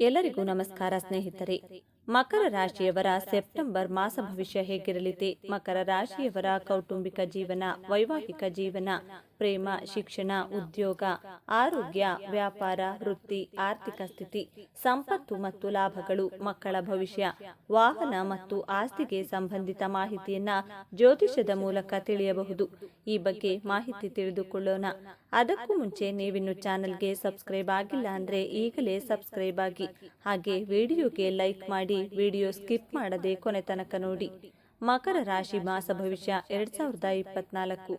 ಎಲ್ಲರಿಗೂ ನಮಸ್ಕಾರ ಸ್ನೇಹಿತರೆ. ಮಕರ ರಾಶಿಯವರ ಸೆಪ್ಟೆಂಬರ್ ಮಾಸ ಭವಿಷ್ಯ ಹೇಗಿರಲಿದೆ? ಮಕರ ರಾಶಿಯವರ ಕೌಟುಂಬಿಕ ಜೀವನ, ವೈವಾಹಿಕ ಜೀವನ ಪ್ರೇಮ, ಶಿಕ್ಷಣ, ಉದ್ಯೋಗ, ಆರೋಗ್ಯ, ವ್ಯಾಪಾರ, ವೃತ್ತಿ, ಆರ್ಥಿಕ ಸ್ಥಿತಿ, ಸಂಪತ್ತು ಮತ್ತು ಲಾಭಗಳು, ಮಕ್ಕಳ ಭವಿಷ್ಯ, ವಾಹನ ಮತ್ತು ಆಸ್ತಿಗೆ ಸಂಬಂಧಿತ ಮಾಹಿತಿಯನ್ನ ಜ್ಯೋತಿಷದ ಮೂಲಕ ತಿಳಿಯಬಹುದು. ಈ ಬಗ್ಗೆ ಮಾಹಿತಿ ತಿಳಿದುಕೊಳ್ಳೋಣ. ಅದಕ್ಕೂ ಮುಂಚೆ ನೀವಿನ್ನು ಚಾನೆಲ್ಗೆ ಸಬ್ಸ್ಕ್ರೈಬ್ ಆಗಿಲ್ಲ ಅಂದ್ರೆ ಈಗಲೇ ಸಬ್ಸ್ಕ್ರೈಬ್ ಆಗಿ. ಹಾಗೆ ವಿಡಿಯೋಗೆ ಲೈಕ್ ಮಾಡಿ, ವಿಡಿಯೋ ಸ್ಕಿಪ್ ಮಾಡದೆ ಕೊನೆ ತನಕ ನೋಡಿ. ಮಕರ ರಾಶಿ ಮಾಸ ಭವಿಷ್ಯ ಎರಡ್ ಸಾವಿರದ ಇಪ್ಪತ್ನಾಲ್ಕು.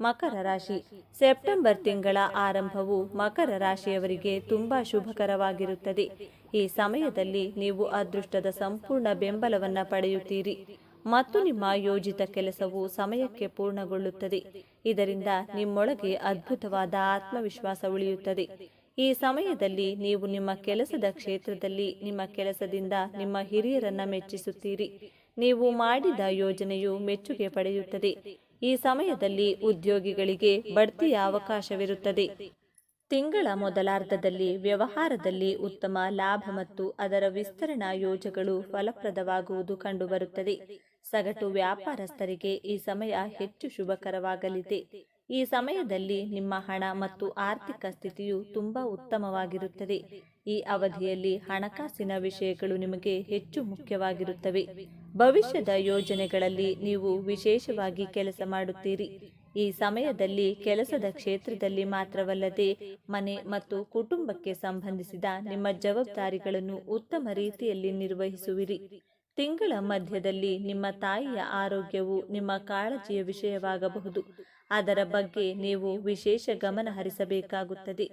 ಮಕರ ರಾಶಿ. ಸೆಪ್ಟೆಂಬರ್ ತಿಂಗಳ ಆರಂಭವು ಮಕರ ರಾಶಿಯವರಿಗೆ ತುಂಬಾ ಶುಭಕರವಾಗಿರುತ್ತದೆ. ಈ ಸಮಯದಲ್ಲಿ ನೀವು ಅದೃಷ್ಟದ ಸಂಪೂರ್ಣ ಬೆಂಬಲವನ್ನ ಪಡೆಯುತ್ತೀರಿ. ಮತ್ತು ನಿಮ್ಮ ಯೋಜಿತ ಕೆಲಸವು ಸಮಯಕ್ಕೆ ಪೂರ್ಣಗೊಳ್ಳುತ್ತದೆ. ಇದರಿಂದ ನಿಮ್ಮೊಳಗೆ ಅದ್ಭುತವಾದ ಆತ್ಮವಿಶ್ವಾಸ ಉಳಿಯುತ್ತದೆ. ಈ ಸಮಯದಲ್ಲಿ ನೀವು ನಿಮ್ಮ ಕೆಲಸದ ಕ್ಷೇತ್ರದಲ್ಲಿ ನಿಮ್ಮ ಕೆಲಸದಿಂದ ನಿಮ್ಮ ಹಿರಿಯರನ್ನ ಮೆಚ್ಚಿಸುತ್ತೀರಿ. ನೀವು ಮಾಡಿದ ಯೋಜನೆಯು ಮೆಚ್ಚುಗೆ ಪಡೆಯುತ್ತದೆ. ಈ ಸಮಯದಲ್ಲಿ ಉದ್ಯೋಗಿಗಳಿಗೆ ಬಡ್ತಿಯ ಅವಕಾಶವಿರುತ್ತದೆ. ತಿಂಗಳ ಮೊದಲಾರ್ಧದಲ್ಲಿ ವ್ಯವಹಾರದಲ್ಲಿ ಉತ್ತಮ ಲಾಭ ಮತ್ತು ಅದರ ವಿಸ್ತರಣಾ ಯೋಜನೆಗಳು ಫಲಪ್ರದವಾಗುವುದು ಕಂಡುಬರುತ್ತದೆ. ಸಗಟು ವ್ಯಾಪಾರಸ್ಥರಿಗೆ ಈ ಸಮಯ ಹೆಚ್ಚು ಶುಭಕರವಾಗಲಿದೆ. ಈ ಸಮಯದಲ್ಲಿ ನಿಮ್ಮ ಹಣ ಮತ್ತು ಆರ್ಥಿಕ ಸ್ಥಿತಿಯು ತುಂಬಾ ಉತ್ತಮವಾಗಿರುತ್ತದೆ. ಈ ಅವಧಿಯಲ್ಲಿ ಹಣಕಾಸಿನ ವಿಷಯಗಳು ನಿಮಗೆ ಹೆಚ್ಚು ಮುಖ್ಯವಾಗಿರುತ್ತವೆ. ಭವಿಷ್ಯದ ಯೋಜನೆಗಳಲ್ಲಿ ನೀವು ವಿಶೇಷವಾಗಿ ಕೆಲಸ ಮಾಡುತ್ತೀರಿ. ಈ ಸಮಯದಲ್ಲಿ ಕೆಲಸದ ಕ್ಷೇತ್ರದಲ್ಲಿ ಮಾತ್ರವಲ್ಲದೆ ಮನೆ ಮತ್ತು ಕುಟುಂಬಕ್ಕೆ ಸಂಬಂಧಿಸಿದ ನಿಮ್ಮ ಜವಾಬ್ದಾರಿಗಳನ್ನು ಉತ್ತಮ ರೀತಿಯಲ್ಲಿ ನಿರ್ವಹಿಸುವಿರಿ. ತಿಂಗಳ ಮಧ್ಯದಲ್ಲಿ ನಿಮ್ಮ ತಾಯಿಯ ಆರೋಗ್ಯವು ನಿಮ್ಮ ಕಾಳಜಿಯ ವಿಷಯವಾಗಬಹುದು. ಅದರ ಬಗ್ಗೆ ನೀವು ವಿಶೇಷ ಗಮನ ಹರಿಸಬೇಕಾಗುತ್ತದೆ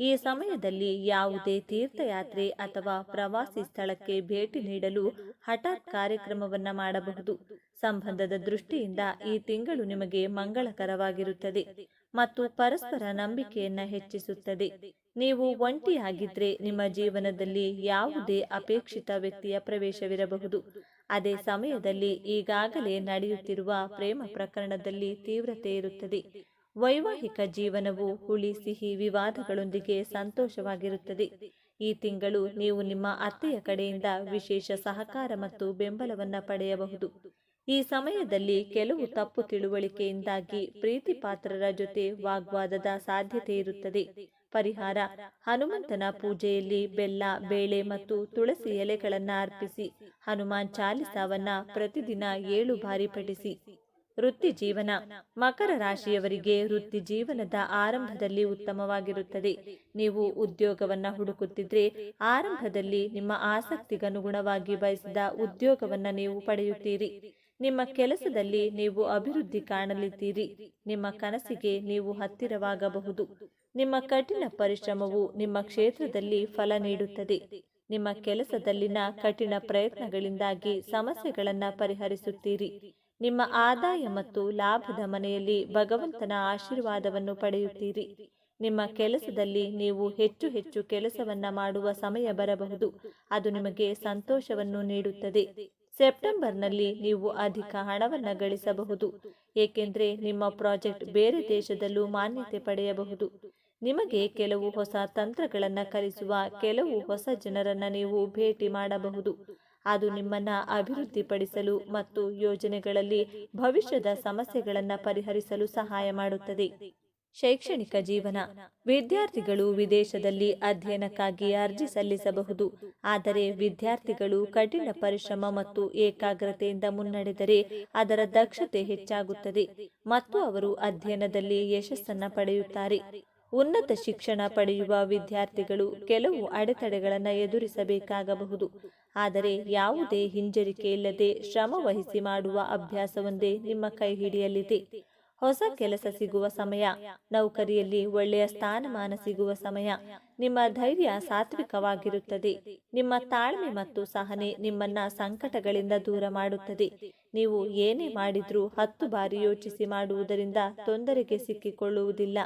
ಈ ಸಮಯದಲ್ಲಿ ಯಾವುದೇ ತೀರ್ಥಯಾತ್ರೆ ಅಥವಾ ಪ್ರವಾಸಿ ಸ್ಥಳಕ್ಕೆ ಭೇಟಿ ನೀಡಲು ಹಠಾತ್ ಕಾರ್ಯಕ್ರಮವನ್ನು ಮಾಡಬಹುದು. ಸಂಬಂಧದ ದೃಷ್ಟಿಯಿಂದ ಈ ತಿಂಗಳು ನಿಮಗೆ ಮಂಗಳಕರವಾಗಿರುತ್ತದೆ ಮತ್ತು ಪರಸ್ಪರ ನಂಬಿಕೆಯನ್ನ ಹೆಚ್ಚಿಸುತ್ತದೆ. ನೀವು ಒಂಟಿಯಾಗಿದ್ರೆ ನಿಮ್ಮ ಜೀವನದಲ್ಲಿ ಯಾವುದೇ ಅಪೇಕ್ಷಿತ ವ್ಯಕ್ತಿಯ ಪ್ರವೇಶವಿರಬಹುದು. ಅದೇ ಸಮಯದಲ್ಲಿ ಈಗಾಗಲೇ ನಡೆಯುತ್ತಿರುವ ಪ್ರೇಮ ಪ್ರಕರಣದಲ್ಲಿ ತೀವ್ರತೆ ಇರುತ್ತದೆ. ವೈವಾಹಿಕ ಜೀವನವು ಹುಳಿ, ಸಿಹಿ ವಿವಾದಗಳೊಂದಿಗೆ ಸಂತೋಷವಾಗಿರುತ್ತದೆ. ಈ ತಿಂಗಳು ನೀವು ನಿಮ್ಮ ಅತ್ತೆಯ ಕಡೆಯಿಂದ ವಿಶೇಷ ಸಹಕಾರ ಮತ್ತು ಬೆಂಬಲವನ್ನ ಪಡೆಯಬಹುದು. ಈ ಸಮಯದಲ್ಲಿ ಕೆಲವು ತಪ್ಪು ತಿಳುವಳಿಕೆಯಿಂದಾಗಿ ಪ್ರೀತಿ ಪಾತ್ರರ ಜೊತೆ ವಾಗ್ವಾದದ ಸಾಧ್ಯತೆ ಇರುತ್ತದೆ. ಪರಿಹಾರ, ಹನುಮಂತನ ಪೂಜೆಯಲ್ಲಿ ಬೆಲ್ಲ, ಬೇಳೆ ಮತ್ತು ತುಳಸಿ ಎಲೆಗಳನ್ನು ಅರ್ಪಿಸಿ, ಹನುಮಾನ್ ಚಾಲಿಸಾವನ್ನ ಪ್ರತಿದಿನ ಏಳು ಬಾರಿ ಪಠಿಸಿ. ವೃತ್ತಿ ಜೀವನ ಮಕರ ರಾಶಿಯವರಿಗೆ ವೃತ್ತಿ ಜೀವನದ ಆರಂಭದಲ್ಲಿ ಉತ್ತಮವಾಗಿರುತ್ತದೆ. ನೀವು ಉದ್ಯೋಗವನ್ನ ಹುಡುಕುತ್ತಿದ್ರೆ ಆರಂಭದಲ್ಲಿ ನಿಮ್ಮ ಆಸಕ್ತಿಗನುಗುಣವಾಗಿ ಬಯಸಿದ ಉದ್ಯೋಗವನ್ನ ನೀವು ಪಡೆಯುತ್ತೀರಿ. ನಿಮ್ಮ ಕೆಲಸದಲ್ಲಿ ನೀವು ಅಭಿವೃದ್ಧಿ ಕಾಣಲಿದ್ದೀರಿ. ನಿಮ್ಮ ಕನಸಿಗೆ ನೀವು ಹತ್ತಿರವಾಗಬಹುದು. ನಿಮ್ಮ ಕಠಿಣ ಪರಿಶ್ರಮವು ನಿಮ್ಮ ಕ್ಷೇತ್ರದಲ್ಲಿ ಫಲ ನೀಡುತ್ತದೆ. ನಿಮ್ಮ ಕೆಲಸದಲ್ಲಿನ ಕಠಿಣ ಪ್ರಯತ್ನಗಳಿಂದಾಗಿ ಸಮಸ್ಯೆಗಳನ್ನು ಪರಿಹರಿಸುತ್ತೀರಿ. ನಿಮ್ಮ ಆದಾಯ ಮತ್ತು ಲಾಭದ ಮನೆಯಲ್ಲಿ ಭಗವಂತನ ಆಶೀರ್ವಾದವನ್ನು ಪಡೆಯುತ್ತೀರಿ. ನಿಮ್ಮ ಕೆಲಸದಲ್ಲಿ ನೀವು ಹೆಚ್ಚು ಹೆಚ್ಚು ಕೆಲಸವನ್ನ ಮಾಡುವ ಸಮಯ ಬರಬಹುದು. ಅದು ನಿಮಗೆ ಸಂತೋಷವನ್ನು ನೀಡುತ್ತದೆ. ಸೆಪ್ಟೆಂಬರ್ನಲ್ಲಿ ನೀವು ಅಧಿಕ ಹಣವನ್ನು ಗಳಿಸಬಹುದು. ಏಕೆಂದರೆ ನಿಮ್ಮ ಪ್ರಾಜೆಕ್ಟ್ ಬೇರೆ ದೇಶದಲ್ಲೂ ಮಾನ್ಯತೆ ಪಡೆಯಬಹುದು. ನಿಮಗೆ ಕೆಲವು ಹೊಸ ತಂತ್ರಗಳನ್ನು ಕಲಿಸುವ ಕೆಲವು ಹೊಸ ಜನರನ್ನು ನೀವು ಭೇಟಿ ಮಾಡಬಹುದು. ಅದು ನಿಮ್ಮನ್ನ ಅಭಿವೃದ್ಧಿಪಡಿಸಲು ಮತ್ತು ಯೋಜನೆಗಳಲ್ಲಿ ಭವಿಷ್ಯದ ಸಮಸ್ಯೆಗಳನ್ನು ಪರಿಹರಿಸಲು ಸಹಾಯ ಮಾಡುತ್ತದೆ. ಶೈಕ್ಷಣಿಕ ಜೀವನ. ವಿದ್ಯಾರ್ಥಿಗಳು ವಿದೇಶದಲ್ಲಿ ಅಧ್ಯಯನಕ್ಕಾಗಿ ಅರ್ಜಿ ಸಲ್ಲಿಸಬಹುದು. ಆದರೆ ವಿದ್ಯಾರ್ಥಿಗಳು ಕಠಿಣ ಪರಿಶ್ರಮ ಮತ್ತು ಏಕಾಗ್ರತೆಯಿಂದ ಮುನ್ನಡೆದರೆ ಅದರ ದಕ್ಷತೆ ಹೆಚ್ಚಾಗುತ್ತದೆ ಮತ್ತು ಅವರು ಅಧ್ಯಯನದಲ್ಲಿ ಯಶಸ್ಸನ್ನು ಪಡೆಯುತ್ತಾರೆ. ಉನ್ನತ ಶಿಕ್ಷಣ ಪಡೆಯುವ ವಿದ್ಯಾರ್ಥಿಗಳು ಕೆಲವು ಅಡೆತಡೆಗಳನ್ನು ಎದುರಿಸಬೇಕಾಗಬಹುದು. ಆದರೆ ಯಾವುದೇ ಹಿಂಜರಿಕೆ ಇಲ್ಲದೆ ಶ್ರಮ ವಹಿಸಿ ಮಾಡುವ ಅಭ್ಯಾಸವೊಂದೇ ನಿಮ್ಮ ಕೈ ಹಿಡಿಯಲಿದೆ. ಹೊಸ ಕೆಲಸ ಸಿಗುವ ಸಮಯ, ನೌಕರಿಯಲ್ಲಿ ಒಳ್ಳೆಯ ಸ್ಥಾನಮಾನ ಸಿಗುವ ಸಮಯ, ನಿಮ್ಮ ಧೈರ್ಯ ಸಾತ್ವಿಕವಾಗಿರುತ್ತದೆ. ನಿಮ್ಮ ತಾಳ್ಮೆ ಮತ್ತು ಸಹನೆ ನಿಮ್ಮನ್ನ ಸಂಕಟಗಳಿಂದ ದೂರ ಮಾಡುತ್ತದೆ. ನೀವು ಏನೇ ಮಾಡಿದ್ರೂ ಹತ್ತು ಬಾರಿ ಯೋಚಿಸಿ ಮಾಡುವುದರಿಂದ ತೊಂದರೆಗೆ ಸಿಕ್ಕಿಕೊಳ್ಳುವುದಿಲ್ಲ.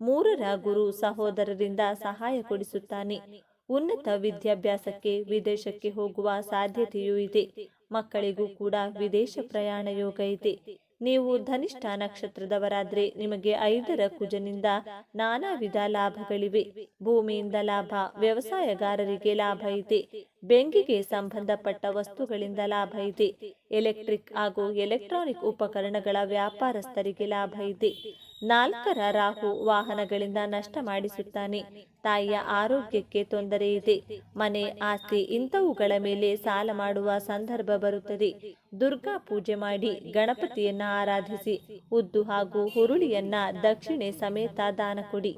ಮೂರರ ಗುರು ಸಹೋದರರಿಂದ ಸಹಾಯ ಕೊಡಿಸುತ್ತಾನೆ. ಉನ್ನತ ವಿದ್ಯಾಭ್ಯಾಸಕ್ಕೆ ವಿದೇಶಕ್ಕೆ ಹೋಗುವ ಸಾಧ್ಯತೆಯೂ ಇದೆ. ಮಕ್ಕಳಿಗೂ ಕೂಡ ವಿದೇಶ ಪ್ರಯಾಣ ಯೋಗ ಇದೆ. ನೀವು ಧನಿಷ್ಠ ನಕ್ಷತ್ರದವರಾದ್ರೆ ನಿಮಗೆ ಐದರ ಕುಜನಿಂದ ನಾನಾ ವಿಧ ಲಾಭಗಳಿವೆ. ಭೂಮಿಯಿಂದ ಲಾಭ, ವ್ಯವಸಾಯಗಾರರಿಗೆ ಲಾಭ ಇದೆ. ಬೆಂಕಿಗೆ ಸಂಬಂಧಪಟ್ಟ ವಸ್ತುಗಳಿಂದ ಲಾಭ ಇದೆ. ಎಲೆಕ್ಟ್ರಿಕ್ ಹಾಗೂ ಎಲೆಕ್ಟ್ರಾನಿಕ್ ಉಪಕರಣಗಳ ವ್ಯಾಪಾರಸ್ಥರಿಗೆ ಲಾಭ ಇದೆ. ನಾಲ್ಕರ ರಾಹು ವಾಹನಗಳಿಂದ ನಷ್ಟ ಮಾಡಿಸುತ್ತಾನೆ. ತಾಯಿಯ ಆರೋಗ್ಯಕ್ಕೆ ತೊಂದರೆ ಇದೆ. ಮನೆ, ಆಸ್ತಿ ಇಂಥವುಗಳ ಮೇಲೆ ಸಾಲ ಮಾಡುವ ಸಂದರ್ಭ ಬರುತ್ತದೆ. ದುರ್ಗಾ ಪೂಜೆ ಮಾಡಿ ಗಣಪತಿಯನ್ನ ಆರಾಧಿಸಿ, ಉದ್ದು ಹಾಗೂ ಹುರುಳಿಯನ್ನ ದಕ್ಷಿಣೆ ಸಮೇತ ದಾನ ಕೊಡಿ.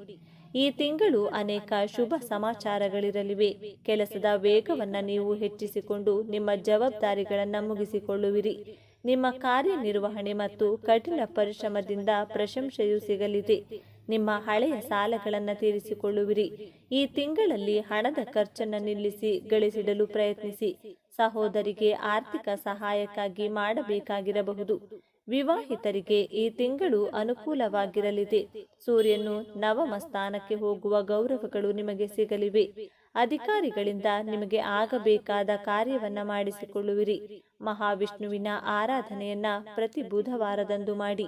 ಈ ತಿಂಗಳು ಅನೇಕ ಶುಭ ಸಮಾಚಾರಗಳಿರಲಿವೆ. ಕೆಲಸದ ವೇಗವನ್ನ ನೀವು ಹೆಚ್ಚಿಸಿಕೊಂಡು ನಿಮ್ಮ ಜವಾಬ್ದಾರಿಗಳನ್ನ ಮುಗಿಸಿಕೊಳ್ಳುವಿರಿ. ನಿಮ್ಮ ಕಾರ್ಯನಿರ್ವಹಣೆ ಮತ್ತು ಕಠಿಣ ಪರಿಶ್ರಮದಿಂದ ಪ್ರಶಂಸೆಯೂ ಸಿಗಲಿದೆ. ನಿಮ್ಮ ಹಳೆಯ ಸಾಲಗಳನ್ನು ತೀರಿಸಿಕೊಳ್ಳುವಿರಿ. ಈ ತಿಂಗಳಲ್ಲಿ ಹಣದ ಖರ್ಚನ್ನು ನಿಲ್ಲಿಸಿ ಗಳಿಸಿಡಲು ಪ್ರಯತ್ನಿಸಿ. ಸಹೋದರಿಗೆ ಆರ್ಥಿಕ ಸಹಾಯಕ್ಕಾಗಿ ಮಾಡಬೇಕಾಗಿರಬಹುದು. ವಿವಾಹಿತರಿಗೆ ಈ ತಿಂಗಳು ಅನುಕೂಲವಾಗಿರಲಿದೆ. ಸೂರ್ಯನು ನವಮ ಸ್ಥಾನಕ್ಕೆ ಹೋಗುವ ಗೌರವಗಳು ನಿಮಗೆ ಸಿಗಲಿವೆ. ಅಧಿಕಾರಿಗಳಿಂದ ನಿಮಗೆ ಆಗಬೇಕಾದ ಕಾರ್ಯವನ್ನ ಮಾಡಿಸಿಕೊಳ್ಳುವಿರಿ. ಮಹಾವಿಷ್ಣುವಿನ ಆರಾಧನೆಯನ್ನ ಪ್ರತಿ ಬುಧವಾರದಂದು ಮಾಡಿ.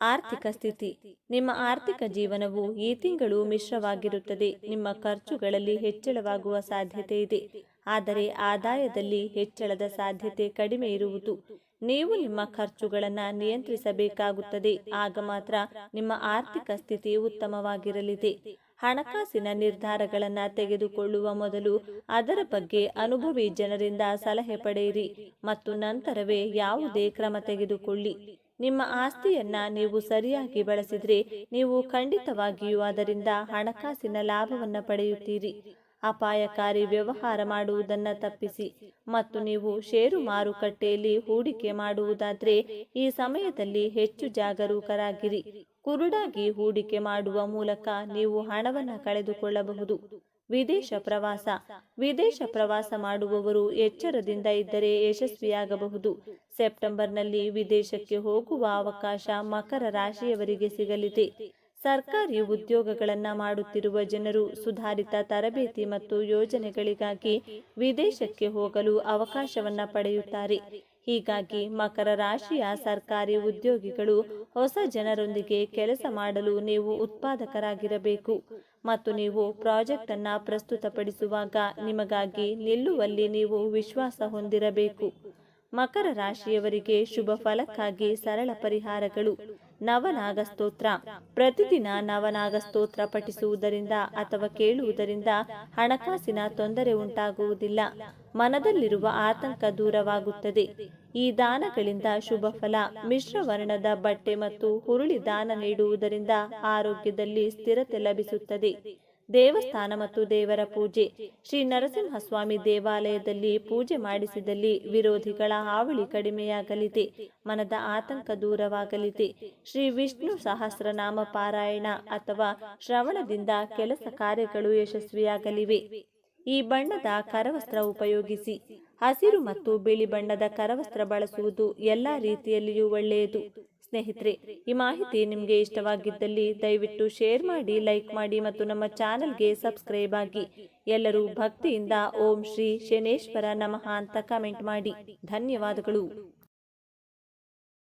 ಆರ್ಥಿಕ ಸ್ಥಿತಿ. ನಿಮ್ಮ ಆರ್ಥಿಕ ಜೀವನವು ಈ ತಿಂಗಳು ಮಿಶ್ರವಾಗಿರುತ್ತದೆ. ನಿಮ್ಮ ಖರ್ಚುಗಳಲ್ಲಿ ಹೆಚ್ಚಳವಾಗುವ ಸಾಧ್ಯತೆ ಇದೆ. ಆದರೆ ಆದಾಯದಲ್ಲಿ ಹೆಚ್ಚಳದ ಸಾಧ್ಯತೆ ಕಡಿಮೆ ಇರುವುದು. ನೀವು ನಿಮ್ಮ ಖರ್ಚುಗಳನ್ನು ನಿಯಂತ್ರಿಸಬೇಕಾಗುತ್ತದೆ. ಆಗ ಮಾತ್ರ ನಿಮ್ಮ ಆರ್ಥಿಕ ಸ್ಥಿತಿ ಉತ್ತಮವಾಗಿರಲಿದೆ. ಹಣಕಾಸಿನ ನಿರ್ಧಾರಗಳನ್ನು ತೆಗೆದುಕೊಳ್ಳುವ ಮೊದಲು ಅದರ ಬಗ್ಗೆ ಅನುಭವಿ ಜನರಿಂದ ಸಲಹೆ ಪಡೆಯಿರಿ ಮತ್ತು ನಂತರವೇ ಯಾವುದೇ ಕ್ರಮ ತೆಗೆದುಕೊಳ್ಳಿ. ನಿಮ್ಮ ಆಸ್ತಿಯನ್ನ ನೀವು ಸರಿಯಾಗಿ ಬಳಸಿದ್ರೆ ನೀವು ಖಂಡಿತವಾಗಿಯೂ ಅದರಿಂದ ಹಣಕಾಸಿನ ಲಾಭವನ್ನು ಪಡೆಯುತ್ತೀರಿ. ಅಪಾಯಕಾರಿ ವ್ಯವಹಾರ ಮಾಡುವುದನ್ನು ತಪ್ಪಿಸಿ ಮತ್ತು ನೀವು ಷೇರು ಮಾರುಕಟ್ಟೆಯಲ್ಲಿ ಹೂಡಿಕೆ ಮಾಡುವುದಾದರೆ ಈ ಸಮಯದಲ್ಲಿ ಹೆಚ್ಚು ಜಾಗರೂಕರಾಗಿರಿ. ಕುರುಡಾಗಿ ಹೂಡಿಕೆ ಮಾಡುವ ಮೂಲಕ ನೀವು ಹಣವನ್ನು ಕಳೆದುಕೊಳ್ಳಬಹುದು. ವಿದೇಶ ಪ್ರವಾಸ. ವಿದೇಶ ಪ್ರವಾಸ ಮಾಡುವವರು ಎಚ್ಚರದಿಂದ ಇದ್ದರೆ ಯಶಸ್ವಿಯಾಗಬಹುದು. ಸೆಪ್ಟೆಂಬರ್ನಲ್ಲಿ ವಿದೇಶಕ್ಕೆ ಹೋಗುವ ಅವಕಾಶ ಮಕರ ರಾಶಿಯವರಿಗೆ ಸಿಗಲಿದೆ. ಸರ್ಕಾರಿ ಉದ್ಯೋಗಗಳನ್ನು ಮಾಡುತ್ತಿರುವ ಜನರು ಸುಧಾರಿತ ತರಬೇತಿ ಮತ್ತು ಯೋಜನೆಗಳಿಗಾಗಿ ವಿದೇಶಕ್ಕೆ ಹೋಗಲು ಅವಕಾಶವನ್ನು ಪಡೆಯುತ್ತಾರೆ. ಹೀಗಾಗಿ ಮಕರ ರಾಶಿಯ ಸರ್ಕಾರಿ ಉದ್ಯೋಗಿಗಳು ಹೊಸ ಜನರೊಂದಿಗೆ ಕೆಲಸ ಮಾಡಲು ನೀವು ಉತ್ಪಾದಕರಾಗಿರಬೇಕು. ಮತ್ತು ನೀವು ಪ್ರಾಜೆಕ್ಟ್ ಅನ್ನ ಪ್ರಸ್ತುತಪಡಿಸುವಾಗ ನಿಮಗಾಗಿ ನಿಲ್ಲುವಲ್ಲಿ ನೀವು ವಿಶ್ವಾಸ ಹೊಂದಿರಬೇಕು. ಮಕರ ರಾಶಿಯವರಿಗೆ ಶುಭ ಫಲಕ್ಕಾಗಿ ಸರಳ ಪರಿಹಾರಗಳು. ನವನಾಗ ಸ್ತೋತ್ರ ಪ್ರತಿದಿನ ನವನಾಗ ಸ್ತೋತ್ರ ಪಠಿಸುವುದರಿಂದ ಅಥವಾ ಕೇಳುವುದರಿಂದ ಹಣಕಾಸಿನ ತೊಂದರೆ ಉಂಟಾಗುವುದಿಲ್ಲ. ಮನದಲ್ಲಿರುವ ಆತಂಕ ದೂರವಾಗುತ್ತದೆ. ಈ ದಾನಗಳಿಂದ ಶುಭ ಫಲ, ಮಿಶ್ರ ವರ್ಣದ ಬಟ್ಟೆ ಮತ್ತು ಹುರುಳಿ ದಾನ ನೀಡುವುದರಿಂದ ಆರೋಗ್ಯದಲ್ಲಿ ಸ್ಥಿರತೆ ಲಭಿಸುತ್ತದೆ. ದೇವಸ್ಥಾನ ಮತ್ತು ದೇವರ ಪೂಜೆ. ಶ್ರೀ ನರಸಿಂಹಸ್ವಾಮಿ ದೇವಾಲಯದಲ್ಲಿ ಪೂಜೆ ಮಾಡಿಸಿದಲ್ಲಿ ವಿರೋಧಿಗಳ ಹಾವಳಿ ಕಡಿಮೆಯಾಗಲಿದೆ. ಮನದ ಆತಂಕ ದೂರವಾಗಲಿದೆ. ಶ್ರೀ ವಿಷ್ಣು ಸಹಸ್ರನಾಮ ಪಾರಾಯಣ ಅಥವಾ ಶ್ರವಣದಿಂದ ಕೆಲಸ ಕಾರ್ಯಗಳು ಯಶಸ್ವಿಯಾಗಲಿವೆ. ಈ ಬಣ್ಣದ ಕರವಸ್ತ್ರ ಉಪಯೋಗಿಸಿ. ಹಸಿರು ಮತ್ತು ಬಿಳಿ ಬಣ್ಣದ ಕರವಸ್ತ್ರ ಬಳಸುವುದು ಎಲ್ಲ ರೀತಿಯಲ್ಲಿಯೂ ಒಳ್ಳೆಯದು. ಸ್ನೇಹಿತರೆ, ಈ ಮಾಹಿತಿ ನಿಮಗೆ ಇಷ್ಟವಾಗಿದ್ದಲ್ಲಿ ದಯವಿಟ್ಟು ಶೇರ್ ಮಾಡಿ, ಲೈಕ್ ಮಾಡಿ ಮತ್ತು ನಮ್ಮ ಚಾನಲ್ಗೆ ಸಬ್ಸ್ಕ್ರೈಬ್ ಆಗಿ. ಎಲ್ಲರೂ ಭಕ್ತಿಯಿಂದ ಓಂ ಶ್ರೀ ಶನೇಶ್ವರ ನಮಃ ಅಂತ ಕಮೆಂಟ್ ಮಾಡಿ. ಧನ್ಯವಾದಗಳು.